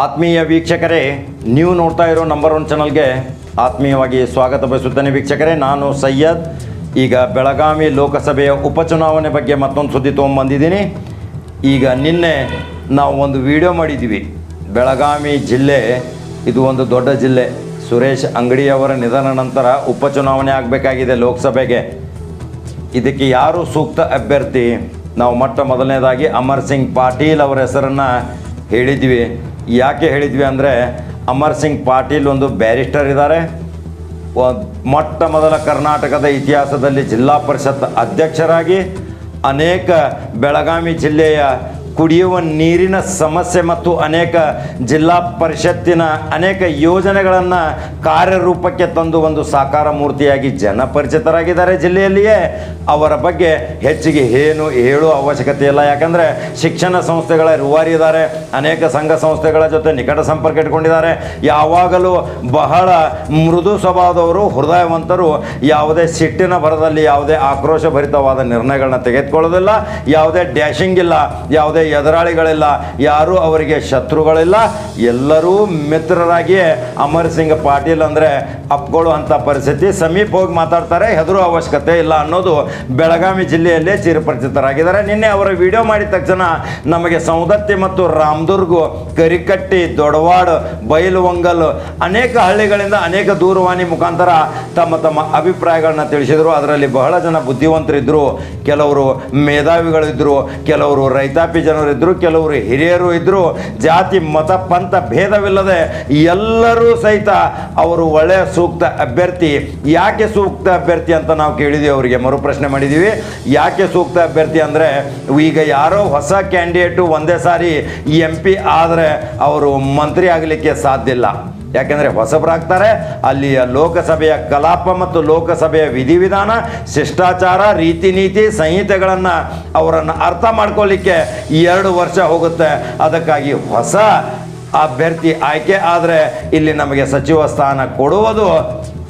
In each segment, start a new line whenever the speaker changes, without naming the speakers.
ಆತ್ಮೀಯ ವೀಕ್ಷಕರೇ, ನೀವು ನೋಡ್ತಾ ಇರೋ ನಂಬರ್ ಒನ್ ಚಾನಲ್ಗೆ ಆತ್ಮೀಯವಾಗಿ ಸ್ವಾಗತ ಬಯಸುತ್ತೇನೆ ವೀಕ್ಷಕರೇ. ನಾನು ಸಯ್ಯದ್ ಈಗ ಬೆಳಗಾವಿ ಲೋಕಸಭೆಯ ಉಪಚುನಾವಣೆ ಬಗ್ಗೆ ಮತ್ತೊಂದು ಸುದ್ದಿ ತೊಗೊಂಬಂದಿದ್ದೀನಿ ಈಗ ನಿನ್ನೆ ನಾವು ಒಂದು ವಿಡಿಯೋ ಮಾಡಿದ್ದೀವಿ. ಬೆಳಗಾವಿ ಜಿಲ್ಲೆ, ಇದು ಒಂದು ದೊಡ್ಡ ಜಿಲ್ಲೆ. ಸುರೇಶ್ ಅಂಗಡಿಯವರ ನಿಧನ ನಂತರ ಉಪಚುನಾವಣೆ ಆಗಬೇಕಾಗಿದೆ ಲೋಕಸಭೆಗೆ. ಇದಕ್ಕೆ ಯಾರು ಸೂಕ್ತ ಅಭ್ಯರ್ಥಿ? ನಾವು ಮೊಟ್ಟ ಮೊದಲನೇದಾಗಿ ಅಮರ್ ಸಿಂಗ್ ಪಾಟೀಲ್ ಅವರ ಹೆಸರನ್ನು ಹೇಳಿದ್ವಿ ಯಾಕೆ ಹೇಳಿದ್ವಿ ಅಂದರೆ ಅಮರ್ ಸಿಂಗ್ ಪಾಟೀಲ್ ಒಂದು ಬ್ಯಾರಿಸ್ಟರ್ ಇದ್ದಾರೆ. ಮೊಟ್ಟ ಮೊದಲ ಕರ್ನಾಟಕದ ಇತಿಹಾಸದಲ್ಲಿ ಜಿಲ್ಲಾ ಪರಿಷತ್ ಅಧ್ಯಕ್ಷರಾಗಿ ಅನೇಕ ಬೆಳಗಾವಿ ಜಿಲ್ಲೆಯ ಕುಡಿಯುವ ನೀರಿನ ಸಮಸ್ಯೆ ಮತ್ತು ಅನೇಕ ಜಿಲ್ಲಾ ಪರಿಷತ್ತಿನ ಅನೇಕ ಯೋಜನೆಗಳನ್ನು ಕಾರ್ಯರೂಪಕ್ಕೆ ತಂದು ಒಂದು ಸಾಕಾರ ಮೂರ್ತಿಯಾಗಿ ಜನಪರಿಚಿತರಾಗಿದ್ದಾರೆ ಜಿಲ್ಲೆಯಲ್ಲಿಯೇ. ಅವರ ಬಗ್ಗೆ ಹೆಚ್ಚಿಗೆ ಏನು ಹೇಳುವ ಅವಶ್ಯಕತೆ ಇಲ್ಲ. ಯಾಕಂದರೆ ಶಿಕ್ಷಣ ಸಂಸ್ಥೆಗಳ ರೂವಾರಿ ಇದ್ದಾರೆ. ಅನೇಕ ಸಂಘ ಸಂಸ್ಥೆಗಳ ಜೊತೆ ನಿಕಟ ಸಂಪರ್ಕ ಇಟ್ಕೊಂಡಿದ್ದಾರೆ. ಯಾವಾಗಲೂ ಬಹಳ ಮೃದು ಸ್ವಭಾವದವರು, ಹೃದಯವಂತರು, ಯಾವುದೇ ಸಿಟ್ಟಿನ ಭರದಲ್ಲಿ ಯಾವುದೇ ಆಕ್ರೋಶ ಭರಿತವಾದ ನಿರ್ಣಯಗಳನ್ನ ತೆಗೆದುಕೊಳ್ಳೋದಿಲ್ಲ. ಯಾವುದೇ ಡ್ಯಾಶಿಂಗ್ ಇಲ್ಲ. ಯಾವುದೇ ಎದುರಾಳಿಗಳಿಲ್ಲ, ಯಾರೂ ಅವರಿಗೆ ಶತ್ರುಗಳಿಲ್ಲ. ಎಲ್ಲರೂ ಮಿತ್ರರಾಗಿಯೇ. ಅಮರ್ ಸಿಂಗ್ ಪಾಟೀಲ್ ಅಂದರೆ ಅಪ್ಕೊಳ್ಳುವಂಥ ಪರಿಸ್ಥಿತಿ. ಸಮೀಪ ಹೋಗಿ ಮಾತಾಡ್ತಾರೆ, ಹೆದರು ಅವಶ್ಯಕತೆ ಇಲ್ಲ ಅನ್ನೋದು ಬೆಳಗಾವಿ ಜಿಲ್ಲೆಯಲ್ಲೇ ಚಿರಪರಿಚಿತರಾಗಿದ್ದಾರೆ. ನಿನ್ನೆ ಅವರ ವಿಡಿಯೋ ಮಾಡಿದ ತಕ್ಷಣ ನಮಗೆ ಸೌದತ್ತಿ ಮತ್ತು ರಾಮದುರ್ಗ, ಕರಿಕಟ್ಟಿ ದೊಡವಾಡ್ ಬೈಲುವಂಗಲ್ ಅನೇಕ ಹಳ್ಳಿಗಳಿಂದ ಅನೇಕ ದೂರವಾಣಿ ಮುಖಾಂತರ ತಮ್ಮ ತಮ್ಮ ಅಭಿಪ್ರಾಯಗಳನ್ನ ತಿಳಿಸಿದರು. ಅದರಲ್ಲಿ ಬಹಳ ಜನ ಬುದ್ಧಿವಂತರಿದ್ದರು ಕೆಲವರು ಮೇಧಾವಿಗಳಿದ್ದರು ಕೆಲವರು ರೈತಾಪಿ ಜನರಿದ್ದರು ಕೆಲವರು ಹಿರಿಯರು ಇದ್ದರು ಜಾತಿ, ಮತ, ಪಂಥ ಭೇದವಿಲ್ಲದೆ ಎಲ್ಲರೂ ಸಹಿತ ಅವರು ಒಳ್ಳೆಯ ಸೂಕ್ತ ಅಭ್ಯರ್ಥಿ. ಯಾಕೆ ಸೂಕ್ತ ಅಭ್ಯರ್ಥಿ ಅಂತ ನಾವು ಕೇಳಿದ್ದೀವಿ ಅವರಿಗೆ. ಮರುಪ್ರಶ್ನೆ ಮಾಡಿದ್ದೀವಿ ಯಾಕೆ ಸೂಕ್ತ ಅಭ್ಯರ್ಥಿ ಅಂದರೆ ಈಗ ಯಾರೋ ಹೊಸ ಕ್ಯಾಂಡಿಡೇಟು ಒಂದೇ ಸಾರಿ ಎಂ ಪಿ ಆದರೆ ಅವರು ಮಂತ್ರಿ ಆಗಲಿಕ್ಕೆ ಸಾಧ್ಯ ಇಲ್ಲ. ಯಾಕೆಂದರೆ ಹೊಸಬರಾಗ್ತಾರೆ, ಅಲ್ಲಿಯ ಲೋಕಸಭೆಯ ಕಲಾಪ ಮತ್ತು ಲೋಕಸಭೆಯ ವಿಧಿವಿಧಾನ, ಶಿಷ್ಟಾಚಾರ ರೀತಿ ನೀತಿ ಸಂಹಿತೆಗಳನ್ನು ಅವರನ್ನು ಅರ್ಥ ಮಾಡ್ಕೊಳ್ಳಿಕ್ಕೆ ಎರಡು ವರ್ಷ ಹೋಗುತ್ತೆ. ಅದಕ್ಕಾಗಿ ಹೊಸ ಅಭ್ಯರ್ಥಿ ಆಯ್ಕೆ ಆದರೆ ಇಲ್ಲಿ ನಮಗೆ ಸಚಿವ ಸ್ಥಾನ ಕೊಡುವುದು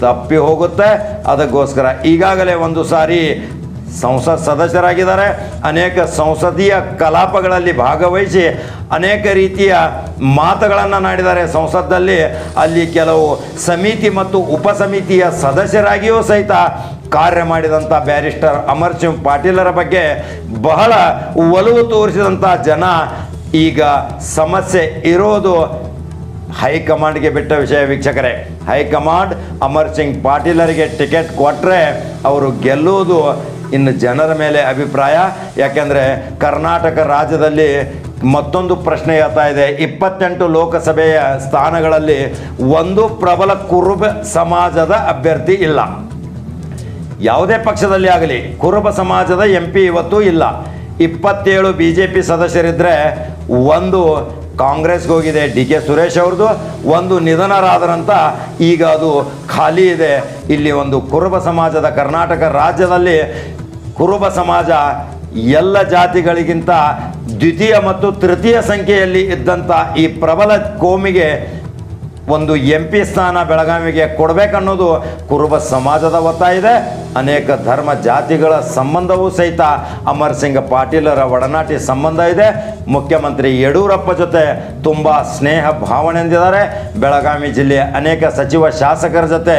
ತಪ್ಪಿ ಹೋಗುತ್ತೆ. ಅದಕ್ಕೋಸ್ಕರ ಈಗಾಗಲೇ ಒಂದು ಸಾರಿ ಸಂಸತ್ ಸದಸ್ಯರಾಗಿದ್ದಾರೆ. ಅನೇಕ ಸಂಸದೀಯ ಕಲಾಪಗಳಲ್ಲಿ ಭಾಗವಹಿಸಿ ಅನೇಕ ರೀತಿಯ ಮಾತುಗಳನ್ನು ನಾಡಿದ್ದಾರೆ. ಸಂಸತ್ತಲ್ಲಿ ಅಲ್ಲಿ ಕೆಲವು ಸಮಿತಿ ಮತ್ತು ಉಪಸಮಿತಿಯ ಸದಸ್ಯರಾಗಿಯೂ ಸಹಿತ ಕಾರ್ಯ ಮಾಡಿದಂಥ ಬ್ಯಾರಿಸ್ಟರ್ ಅಮರ್ ಸಿಂಗ್ ಪಾಟೀಲರ ಬಗ್ಗೆ ಬಹಳ ಒಲವು ತೋರಿಸಿದಂಥ ಜನ ಈಗ ಸಮಸ್ಯೆ ಇರೋದು ಹೈಕಮಾಂಡ್ಗೆ ಬಿಟ್ಟ ವಿಷಯ ವೀಕ್ಷಕರೇ. ಹೈಕಮಾಂಡ್ ಅಮರ್ ಸಿಂಗ್ ಪಾಟೀಲರಿಗೆ ಟಿಕೆಟ್ ಕೊಟ್ಟರೆ ಅವರು ಗೆಲ್ಲುವುದು ಇನ್ನು ಜನರ ಮೇಲೆ ಅಭಿಪ್ರಾಯ, ಯಾಕೆಂದರೆ ಕರ್ನಾಟಕ ರಾಜ್ಯದಲ್ಲಿ ಮತ್ತೊಂದು ಪ್ರಶ್ನೆ ಹೇಳ್ತಾ ಇದೆ. ಇಪ್ಪತ್ತೆಂಟು ಲೋಕಸಭೆಯ ಸ್ಥಾನಗಳಲ್ಲಿ ಒಂದು ಪ್ರಬಲ ಕುರುಬ ಸಮಾಜದ ಅಭ್ಯರ್ಥಿ ಇಲ್ಲ. ಯಾವುದೇ ಪಕ್ಷದಲ್ಲಿ ಆಗಲಿ, ಕುರುಬ ಸಮಾಜದ ಎಂ ಪಿ ಇವತ್ತು ಇಲ್ಲ. ಇಪ್ಪತ್ತೇಳು ಬಿ ಜೆ ಪಿ ಸದಸ್ಯರಿದ್ದರೆ ಒಂದು ಕಾಂಗ್ರೆಸ್ಗೆ ಹೋಗಿದೆ ಡಿ ಕೆ ಸುರೇಶ್ ಅವ್ರದ್ದು ಒಂದು ನಿಧನರಾದರಂತ ಈಗ ಅದು ಖಾಲಿ ಇದೆ. ಇಲ್ಲಿ ಒಂದು ಕುರುಬ ಸಮಾಜದ ಕರ್ನಾಟಕ ರಾಜ್ಯದಲ್ಲಿ ಕುರುಬ ಸಮಾಜ ಎಲ್ಲ ಜಾತಿಗಳಿಗಿಂತ ದ್ವಿತೀಯ ಮತ್ತು ತೃತೀಯ ಸಂಖ್ಯೆಯಲ್ಲಿ ಇದ್ದಂಥ ಈ ಪ್ರಬಲ ಕೋಮಿಗೆ ಒಂದು ಎಂ ಪಿ ಸ್ಥಾನ ಬೆಳಗಾವಿಗೆ ಕೊಡಬೇಕನ್ನೋದು ಕುರುಬ ಸಮಾಜದ ಒತ್ತಾಯ ಇದೆ. ಅನೇಕ ಧರ್ಮ ಜಾತಿಗಳ ಸಂಬಂಧವೂ ಸಹಿತ ಅಮರ್ ಸಿಂಗ್ ಪಾಟೀಲರ ಒಡನಾಟಿ ಸಂಬಂಧ ಇದೆ. ಮುಖ್ಯಮಂತ್ರಿ ಯಡಿಯೂರಪ್ಪ ಜೊತೆ ತುಂಬ ಸ್ನೇಹ ಭಾವನೆ ಹೊಂದಿದ್ದಾರೆ ಬೆಳಗಾವಿ ಜಿಲ್ಲೆಯ ಅನೇಕ ಸಚಿವ ಶಾಸಕರ ಜೊತೆ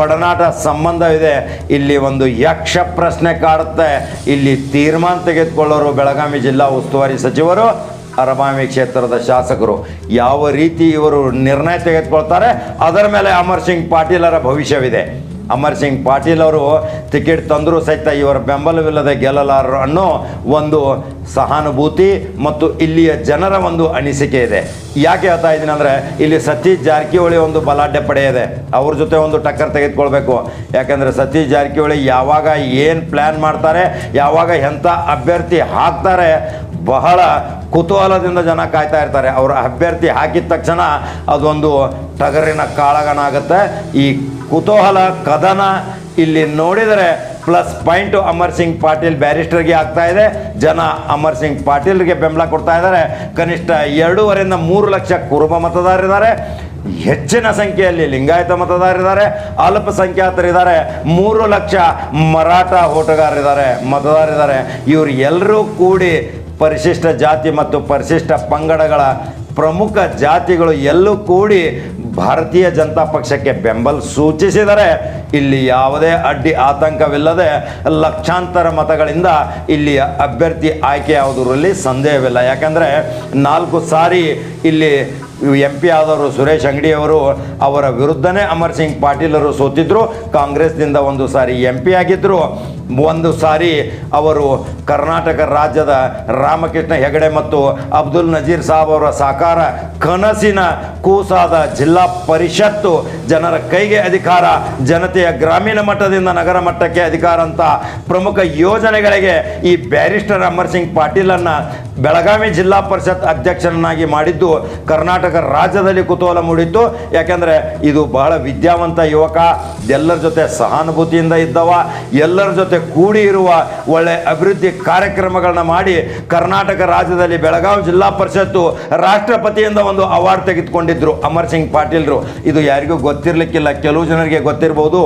ಒಡನಾಟ ಸಂಬಂಧ ಇದೆ. ಇಲ್ಲಿ ಒಂದು ಯಕ್ಷ ಪ್ರಶ್ನೆ ಕಾಡುತ್ತೆ. ಇಲ್ಲಿ ತೀರ್ಮಾನ ತೆಗೆದುಕೊಳ್ಳೋರು ಬೆಳಗಾವಿ ಜಿಲ್ಲಾ ಉಸ್ತುವಾರಿ ಸಚಿವರು. ಅರಬಾವಿ ಕ್ಷೇತ್ರದ ಶಾಸಕರು ಯಾವ ರೀತಿ ಇವರು ನಿರ್ಣಯ ತೆಗೆದುಕೊಳ್ತಾರೆ ಅದರ ಮೇಲೆ ಅಮರ್ ಸಿಂಗ್ ಪಾಟೀಲರ ಭವಿಷ್ಯವಿದೆ. ಅಮರ್ ಸಿಂಗ್ ಪಾಟೀಲ್ ಅವರು ಟಿಕೆಟ್ ತಂದರೂ ಸಹಿತ ಇವರ ಬೆಂಬಲವಿಲ್ಲದೆ ಗೆಲ್ಲಲಾರರು ಅನ್ನೋ ಒಂದು ಸಹಾನುಭೂತಿ ಮತ್ತು ಇಲ್ಲಿಯ ಜನರ ಒಂದು ಅನಿಸಿಕೆ ಇದೆ. ಯಾಕೆ ಹೇಳ್ತಾ ಇದ್ದೀನಿ ಅಂದರೆ ಇಲ್ಲಿ ಸತೀಶ್ ಜಾರಕಿಹೊಳಿ ಒಂದು ಬಲಾಢ್ಯ ಪಡೆ ಇದೆ. ಅವ್ರ ಜೊತೆ ಒಂದು ಟಕ್ಕರ್ ತೆಗೆದುಕೊಳ್ಬೇಕು. ಯಾಕಂದರೆ ಸತೀಶ್ ಜಾರಕಿಹೊಳಿ ಯಾವಾಗ ಏನು ಪ್ಲ್ಯಾನ್ ಮಾಡ್ತಾರೆ, ಯಾವಾಗ ಎಂಥ ಅಭ್ಯರ್ಥಿ ಹಾಕ್ತಾರೆ, ಬಹಳ ಕುತೂಹಲದಿಂದ ಜನ ಕಾಯ್ತಾ ಇರ್ತಾರೆ. ಅವರ ಅಭ್ಯರ್ಥಿ ಹಾಕಿದ ತಕ್ಷಣ ಅದೊಂದು ಟಗರಿನ ಕಾಳಗನ ಆಗುತ್ತೆ ಈ ಕುತೂಹಲ, ಕದನ ಇಲ್ಲಿ ನೋಡಿದರೆ ಪ್ಲಸ್ ಪಾಯಿಂಟು ಅಮರ್ ಸಿಂಗ್ ಪಾಟೀಲ್ ಬ್ಯಾರಿಸ್ಟರ್ಗೆ ಆಗ್ತಾ ಇದೆ. ಜನ ಅಮರ್ ಸಿಂಗ್ ಪಾಟೀಲ್ಗೆ ಬೆಂಬಲ ಕೊಡ್ತಾ ಇದ್ದಾರೆ. ಕನಿಷ್ಠ ಎರಡೂವರೆಯಿಂದ ಮೂರು ಲಕ್ಷ ಕುರುಬ ಮತದಾರರಿದ್ದಾರೆ. ಹೆಚ್ಚಿನ ಸಂಖ್ಯೆಯಲ್ಲಿ ಲಿಂಗಾಯತ ಮತದಾರರಿದ್ದಾರೆ. ಅಲ್ಪಸಂಖ್ಯಾತರಿದ್ದಾರೆ. ಮೂರು ಲಕ್ಷ ಮರಾಠ ಓಟಗಾರರಿದ್ದಾರೆ, ಮತದಾರರಿದ್ದಾರೆ. ಇವರು ಎಲ್ಲರೂ ಕೂಡಿ ಪರಿಶಿಷ್ಟ ಜಾತಿ ಮತ್ತು ಪರಿಶಿಷ್ಟ ಪಂಗಡಗಳ ಪ್ರಮುಖ ಜಾತಿಗಳು ಎಲ್ಲೂ ಕೂಡಿ ಭಾರತೀಯ ಜನತಾ ಪಕ್ಷಕ್ಕೆ ಬೆಂಬಲ ಸೂಚಿಸಿದರೆ ಇಲ್ಲಿ ಯಾವುದೇ ಅಡ್ಡಿ ಆತಂಕವಿಲ್ಲದೆ ಲಕ್ಷಾಂತರ ಮತಗಳಿಂದ ಇಲ್ಲಿಯ ಅಭ್ಯರ್ಥಿ ಆಯ್ಕೆಯಾವುದರಲ್ಲಿ ಸಂದೇಹವಿಲ್ಲ. ಯಾಕಂದರೆ ನಾಲ್ಕು ಸಾರಿ ಇಲ್ಲಿ ಎಂ ಪಿ ಆದವರು ಸುರೇಶ್ ಅಂಗಡಿಯವರು ಅವರ ವಿರುದ್ಧನೇ ಅಮರ್ ಸಿಂಗ್ ಪಾಟೀಲರು ಸೋತಿದ್ದರು ಕಾಂಗ್ರೆಸ್ನಿಂದ ಒಂದು ಸಾರಿ ಎಂ ಪಿ ಆಗಿದ್ದರು ಒಂದು ಸಾರಿ ಅವರು ಕರ್ನಾಟಕ ರಾಜ್ಯದ ರಾಮಕೃಷ್ಣ ಹೆಗಡೆ ಮತ್ತು ಅಬ್ದುಲ್ ನಜೀರ್ ಸಾಬ್ ಅವರ ಸಾಕಾರ ಕನಸಿನ ಕೂಸಾದ ಜಿಲ್ಲಾ ಪರಿಷತ್ತು ಜನರ ಕೈಗೆ ಅಧಿಕಾರ, ಜನತೆಯ ಗ್ರಾಮೀಣ ಮಟ್ಟದಿಂದ ನಗರ ಮಟ್ಟಕ್ಕೆ ಅಧಿಕಾರ ಅಂತ ಪ್ರಮುಖ ಯೋಜನೆಗಳಿಗೆ ಈ ಬ್ಯಾರಿಸ್ಟರ್ ಅಮರ್ ಸಿಂಗ್ ಪಾಟೀಲನ್ನು ಬೆಳಗಾವಿ ಜಿಲ್ಲಾ ಪರಿಷತ್ ಅಧ್ಯಕ್ಷರನ್ನಾಗಿ ಮಾಡಿದ್ದು ಕರ್ನಾಟಕ ರಾಜ್ಯದಲ್ಲಿ ಕುತೂಹಲ ಮೂಡಿತ್ತು. ಯಾಕೆಂದರೆ ಇದು ಬಹಳ ವಿದ್ಯಾವಂತ ಯುವಕ ಎಲ್ಲರ ಜೊತೆ ಸಹಾನುಭೂತಿಯಿಂದ ಇದ್ದವ, ಎಲ್ಲರ ಜೊತೆ ಕೂಡಿ ಇರುವ ಒಳ್ಳೆ ಅಭಿವೃದ್ಧಿ ಕಾರ್ಯಕ್ರಮಗಳನ್ನ ಮಾಡಿ ಕರ್ನಾಟಕ ರಾಜ್ಯದಲ್ಲಿ ಬೆಳಗಾವಿ ಜಿಲ್ಲಾ ಪರಿಷತ್ತು ರಾಷ್ಟ್ರಪತಿಯಿಂದ ಒಂದು ಅವಾರ್ಡ್ ತೆಗೆದುಕೊಂಡಿದ್ದರು ಅಮರ್ ಸಿಂಗ್ ಪಾಟೀಲ್ರು. ಇದು ಯಾರಿಗೂ ಗೊತ್ತಿರಲಿಕ್ಕಿಲ್ಲ. ಕೆಲವು ಜನರಿಗೆ ಗೊತ್ತಿರಬಹುದು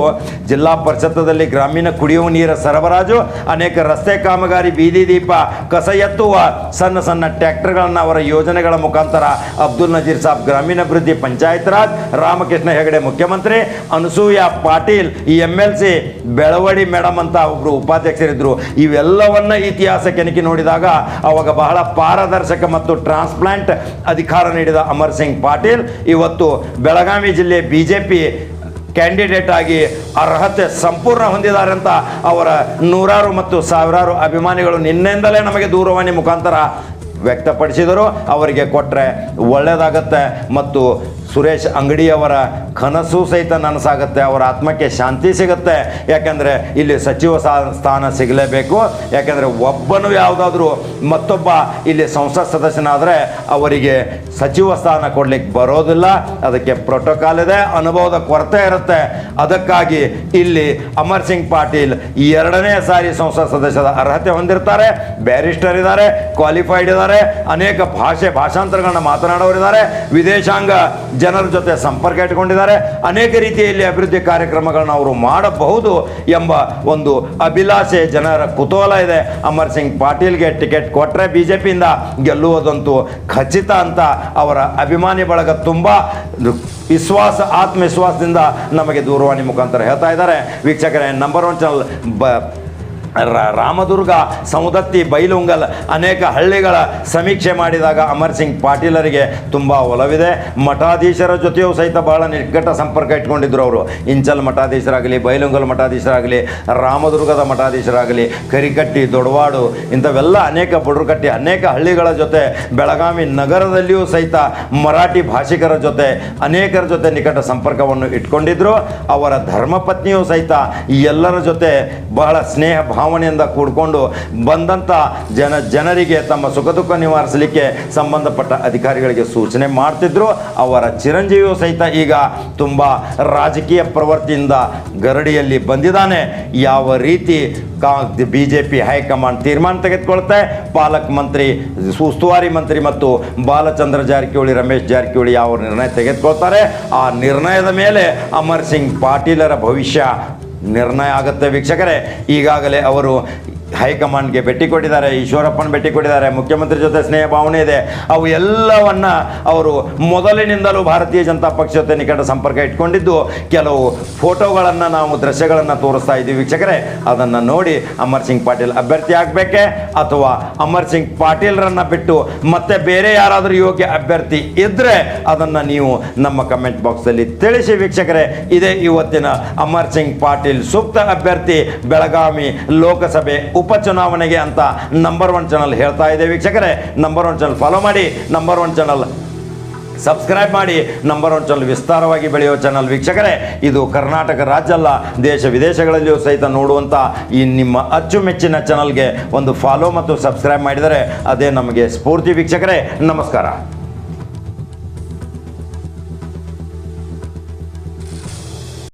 ಜಿಲ್ಲಾ ಪರಿಷತ್ತದಲ್ಲಿ ಗ್ರಾಮೀಣ ಕುಡಿಯುವ ನೀರ ಸರಬರಾಜು, ಅನೇಕ ರಸ್ತೆ ಕಾಮಗಾರಿ, ಬೀದಿ ದೀಪ, ಕಸ ಎತ್ತುವ ಸಣ್ಣ ಸಣ್ಣ ಟ್ಯಾಕ್ಟರ್ಗಳನ್ನು ಅವರ ಯೋಜನೆಗಳ ಮುಖಾಂತರ ಅಬ್ದುಲ್ ನಜೀರ್ ಸಾಬ್ ಗ್ರಾಮೀಣಾಭಿವೃದ್ಧಿ ಪಂಚಾಯತ್ ರಾಜ್, ರಾಮಕೃಷ್ಣ ಹೆಗಡೆ ಮುಖ್ಯಮಂತ್ರಿ, ಅನಸೂಯ ಪಾಟೀಲ್, ಈ M L C Belavadi madam ಅಂತ ಒಬ್ಬರು ಉಪಾಧ್ಯಕ್ಷರಿದ್ದರು ಇವೆಲ್ಲವನ್ನ ಇತಿಹಾಸ ಕೆಣಕಿ ನೋಡಿದಾಗ ಅವಾಗ ಬಹಳ ಪಾರದರ್ಶಕ ಮತ್ತು ಟ್ರಾನ್ಸ್ಪ್ಲಾಂಟ್ ಅಧಿಕಾರ ನೀಡಿದ ಅಮರ್ ಸಿಂಗ್ ಪಾಟೀಲ್. ಇವತ್ತು ಬೆಳಗಾವಿ ಜಿಲ್ಲೆ ಬಿ ಜೆ ಪಿ ಕ್ಯಾಂಡಿಡೇಟ್ ಆಗಿ ಅರ್ಹತೆ ಸಂಪೂರ್ಣ ಹೊಂದಿದ್ದಾರೆ ಅಂತ ಅವರ ನೂರಾರು ಮತ್ತು ಸಾವಿರಾರು ಅಭಿಮಾನಿಗಳು ನಿನ್ನೆಯಿಂದಲೇ ನಮಗೆ ದೂರವಾಣಿ ಮುಖಾಂತರ ವ್ಯಕ್ತಪಡಿಸಿದರು. ಅವರಿಗೆ ಕೊಟ್ಟರೆ ಒಳ್ಳೆಯದಾಗತ್ತೆ ಮತ್ತು ಸುರೇಶ್ ಅಂಗಡಿಯವರ ಕನಸು ಸಹಿತ ನನಸಾಗುತ್ತೆ, ಅವರ ಆತ್ಮಕ್ಕೆ ಶಾಂತಿ ಸಿಗುತ್ತೆ. ಯಾಕಂದರೆ ಇಲ್ಲಿ ಸಚಿವ ಸ್ಥಾನ ಸಿಗಲೇಬೇಕು. ಯಾಕಂದರೆ ಒಬ್ಬನು ಯಾವುದಾದ್ರೂ ಮತ್ತೊಬ್ಬ ಇಲ್ಲಿ ಸಂಸತ್ ಸದಸ್ಯನಾದರೆ ಅವರಿಗೆ ಸಚಿವ ಸ್ಥಾನ ಕೊಡಲಿಕ್ಕೆ ಬರೋದಿಲ್ಲ. ಅದಕ್ಕೆ ಪ್ರೋಟೋಕಾಲ್ ಇದೆ, ಅನುಭವದ ಕೊರತೆ ಇರುತ್ತೆ. ಅದಕ್ಕಾಗಿ ಇಲ್ಲಿ ಅಮರ್ ಸಿಂಗ್ ಪಾಟೀಲ್ ಎರಡನೇ ಸಾರಿ ಸಂಸತ್ ಸದಸ್ಯದ ಅರ್ಹತೆ ಹೊಂದಿರ್ತಾರೆ. ಬ್ಯಾರಿಸ್ಟರ್ ಇದ್ದಾರೆ ಕ್ವಾಲಿಫೈಡ್ ಇದ್ದಾರೆ. ಅನೇಕ ಭಾಷೆ, ಭಾಷಾಂತರಗಳನ್ನ ಮಾತನಾಡೋರಿದ್ದಾರೆ. ವಿದೇಶಾಂಗ ಜನರ ಜೊತೆ ಸಂಪರ್ಕ ಇಟ್ಕೊಂಡಿದ್ದಾರೆ ಅನೇಕ ರೀತಿಯಲ್ಲಿ ಅಭಿವೃದ್ಧಿ ಕಾರ್ಯಕ್ರಮಗಳನ್ನು ಅವರು ಮಾಡಬಹುದು ಎಂಬ ಒಂದು ಅಭಿಲಾಷೆ ಜನರ ಕುತೂಹಲ ಇದೆ. ಅಮರ್ ಸಿಂಗ್ ಪಾಟೀಲ್ಗೆ ಟಿಕೆಟ್ ಕೊಟ್ಟರೆ ಬಿ ಜೆ ಪಿಯಿಂದ ಗೆಲ್ಲುವುದಂತೂ ಖಚಿತ ಅಂತ ಅವರ ಅಭಿಮಾನಿ ಬಳಗ ತುಂಬ ವಿಶ್ವಾಸ, ಆತ್ಮವಿಶ್ವಾಸದಿಂದ ನಮಗೆ ದೂರವಾಣಿ ಮುಖಾಂತರ ಹೇಳ್ತಾ ಇದ್ದಾರೆ. ವೀಕ್ಷಕರೇ ನಂಬರ್ ಒನ್ ಚಾನಲ್ ಬ ರಾಮದುರ್ಗ, ಸಮುದತ್ತಿ, ಬೈಲುಂಗಲ್ ಅನೇಕ ಹಳ್ಳಿಗಳ ಸಮೀಕ್ಷೆ ಮಾಡಿದಾಗ ಅಮರ್ ಸಿಂಗ್ ಪಾಟೀಲರಿಗೆ ತುಂಬ ಒಲವಿದೆ. ಮಠಾಧೀಶರ ಜೊತೆಯೂ ಸಹಿತ ಬಹಳ ನಿಕಟ ಸಂಪರ್ಕ ಇಟ್ಕೊಂಡಿದ್ರು ಅವರು. ಇಂಚಲ್ ಮಠಾಧೀಶರಾಗಲಿ, ಬೈಲುಂಗಲ್ ಮಠಾಧೀಶರಾಗಲಿ, ರಾಮದುರ್ಗದ ಮಠಾಧೀಶರಾಗಲಿ, ಕರಿಕಟ್ಟಿ, ದೊಡವಾಡು ಇಂಥವೆಲ್ಲ ಅನೇಕ ಬುಡ್ರುಕಟ್ಟಿ, ಅನೇಕ ಹಳ್ಳಿಗಳ ಜೊತೆ, ಬೆಳಗಾವಿ ನಗರದಲ್ಲಿಯೂ ಸಹಿತ ಮರಾಠಿ ಭಾಷಿಕರ ಜೊತೆ ಅನೇಕರ ಜೊತೆ ನಿಕಟ ಸಂಪರ್ಕವನ್ನು ಇಟ್ಕೊಂಡಿದ್ರು. ಅವರ ಧರ್ಮಪತ್ನಿಯೂ ಸಹಿತ ಎಲ್ಲರ ಜೊತೆ ಬಹಳ ಸ್ನೇಹ ಭಾವನೆಯಿಂದ ಕೂಡಿಕೊಂಡು ಬಂದಂಥ ಜನ ಜನರಿಗೆ ತಮ್ಮ ಸುಖ ದುಃಖ ನಿವಾರಿಸಲಿಕ್ಕೆ ಸಂಬಂಧಪಟ್ಟ ಅಧಿಕಾರಿಗಳಿಗೆ ಸೂಚನೆ ಮಾಡ್ತಿದ್ರು. ಅವರ ಚಿರಂಜೀವಿಯು ಸಹಿತ ಈಗ ತುಂಬ ರಾಜಕೀಯ ಪ್ರವೃತ್ತಿಯಿಂದ ಗರಡಿಯಲ್ಲಿ ಬಂದಿದ್ದಾನೆ. ಯಾವ ರೀತಿ ಕಾ ಬಿ ಜೆ ಪಿ ಹೈಕಮಾಂಡ್ ತೀರ್ಮಾನ ತೆಗೆದುಕೊಳ್ತೆ ಪಾಲಕ್ ಮಂತ್ರಿ, ಉಸ್ತುವಾರಿ ಮಂತ್ರಿ ಮತ್ತು ಬಾಲಚಂದ್ರ ಜಾರಕಿಹೊಳಿ, ರಮೇಶ್ ಜಾರಕಿಹೊಳಿ ಯಾವ ನಿರ್ಣಯ ತೆಗೆದುಕೊಳ್ತಾರೆ? ಆ ನಿರ್ಣಯದ ಮೇಲೆ ಅಮರ್ ಸಿಂಗ್ ಪಾಟೀಲರ ಭವಿಷ್ಯ ನಿರ್ಣಯ ಆಗುತ್ತೆ ವೀಕ್ಷಕರೇ. ಈಗಾಗಲೇ ಅವರು ಹೈಕಮಾಂಡ್ಗೆ ಭೇಟಿ ಕೊಟ್ಟಿದ್ದಾರೆ, ಈಶ್ವರಪ್ಪನ ಭೇಟಿ ಕೊಟ್ಟಿದ್ದಾರೆ, ಮುಖ್ಯಮಂತ್ರಿ ಜೊತೆ ಸ್ನೇಹ ಭಾವನೆ ಇದೆ. ಅವು ಎಲ್ಲವನ್ನ ಅವರು ಮೊದಲಿನಿಂದಲೂ ಭಾರತೀಯ ಜನತಾ ಪಕ್ಷ ಜೊತೆ ನಿಕಟ ಸಂಪರ್ಕ ಇಟ್ಕೊಂಡಿದ್ದು, ಕೆಲವು ಫೋಟೋಗಳನ್ನು ನಾವು, ದೃಶ್ಯಗಳನ್ನು ತೋರಿಸ್ತಾ ಇದ್ದೀವಿ. ವೀಕ್ಷಕರೇ, ಅದನ್ನು ನೋಡಿ ಅಮರ್ ಸಿಂಗ್ ಪಾಟೀಲ್ ಅಭ್ಯರ್ಥಿ ಆಗಬೇಕೆ ಅಥವಾ ಅಮರ್ ಸಿಂಗ್ ಪಾಟೀಲ್ರನ್ನು ಬಿಟ್ಟು ಮತ್ತೆ ಬೇರೆ ಯಾರಾದರೂ ಯೋಗ್ಯ ಅಭ್ಯರ್ಥಿ ಇದ್ದರೆ ಅದನ್ನು ನೀವು ನಮ್ಮ ಕಮೆಂಟ್ ಬಾಕ್ಸಲ್ಲಿ ತಿಳಿಸಿ ವೀಕ್ಷಕರೇ. ಇದೇ ಇವತ್ತಿನ ಅಮರ್ ಸಿಂಗ್ ಪಾಟೀಲ್ ಸೂಕ್ತ ಅಭ್ಯರ್ಥಿ, ಬೆಳಗಾವಿ ಲೋಕಸಭೆ ಉಪಚುನಾವಣೆಗೆ ಅಂತ ನಂಬರ್ ಒನ್ ಚಾನಲ್ ಹೇಳ್ತಾ ಇದೆ ವೀಕ್ಷಕರೇ. ನಂಬರ್ ಒನ್ ಚಾನಲ್ ಫಾಲೋ ಮಾಡಿ. ನಂಬರ್ ಒನ್ ಚಾನಲ್ ಸಬ್ಸ್ಕ್ರೈಬ್ ಮಾಡಿ. ನಂಬರ್ ಒನ್ ಚಾನಲ್ ವಿಸ್ತಾರವಾಗಿ ಬೆಳೆಯುವ ಚಾನಲ್ ವೀಕ್ಷಕರೇ. ಇದು ಕರ್ನಾಟಕ ರಾಜ್ಯ ಅಲ್ಲ, ದೇಶ ವಿದೇಶಗಳಲ್ಲಿಯೂ ಸಹಿತ ನೋಡುವಂಥ ಈ ನಿಮ್ಮ ಅಚ್ಚುಮೆಚ್ಚಿನ ಚಾನಲ್ಗೆ ಒಂದು ಫಾಲೋ ಮತ್ತು ಸಬ್ಸ್ಕ್ರೈಬ್ ಮಾಡಿದರೆ ಅದೇ ನಮಗೆ ಸ್ಫೂರ್ತಿ ವೀಕ್ಷಕರೇ. ನಮಸ್ಕಾರ.